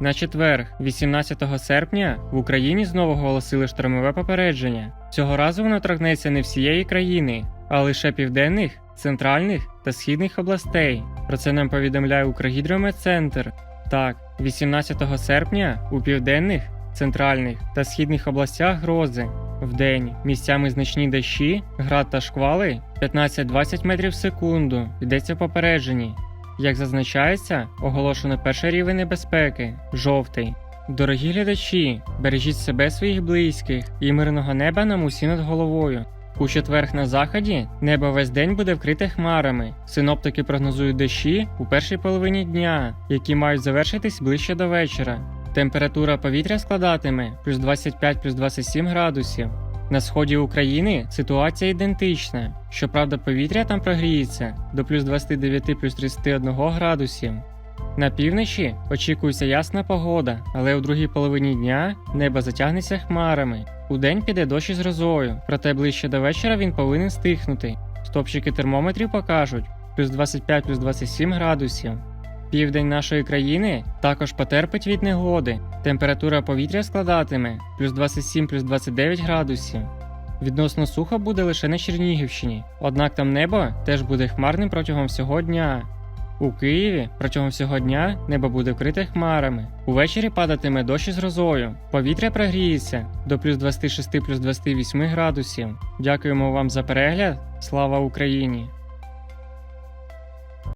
На четвер, 18 серпня, в Україні знову оголосили штормове попередження. Цього разу воно торкнеться не всієї країни, а лише південних, центральних та східних областей. Про це нам повідомляє Укргідрометцентр. Так, 18 серпня у південних, центральних та східних областях грози. Вдень місцями значні дощі, град та шквали 15-20 метрів в секунду. Йдеться в попередженні. Як зазначається, оголошено перший рівень небезпеки жовтий. Дорогі глядачі, бережіть себе своїх близьких і мирного неба нам усі над головою. У четверг на заході небо весь день буде вкрите хмарами. Синоптики прогнозують дощі у першій половині дня, які мають завершитись ближче до вечора. Температура повітря складатиме плюс 25 плюс 27 градусів. На сході України ситуація ідентична. Щоправда, повітря там прогріється до плюс 29 плюс 31 градусів. На півночі очікується ясна погода, але у другій половині дня небо затягнеться хмарами. Удень піде дощ із грозою, проте ближче до вечора він повинен стихнути. Стопчики термометрів покажуть плюс 25 плюс 27 градусів. Південь нашої країни також потерпить від негоди. Температура повітря складатиме плюс 27 плюс 29 градусів. Відносно сухо буде лише на Чернігівщині, однак там небо теж буде хмарним протягом всього дня. У Києві протягом всього дня небо буде вкрите хмарами. Увечері падатиме дощ із грозою. Повітря прогріється до плюс 26 плюс 28 градусів. Дякуємо вам за перегляд. Слава Україні!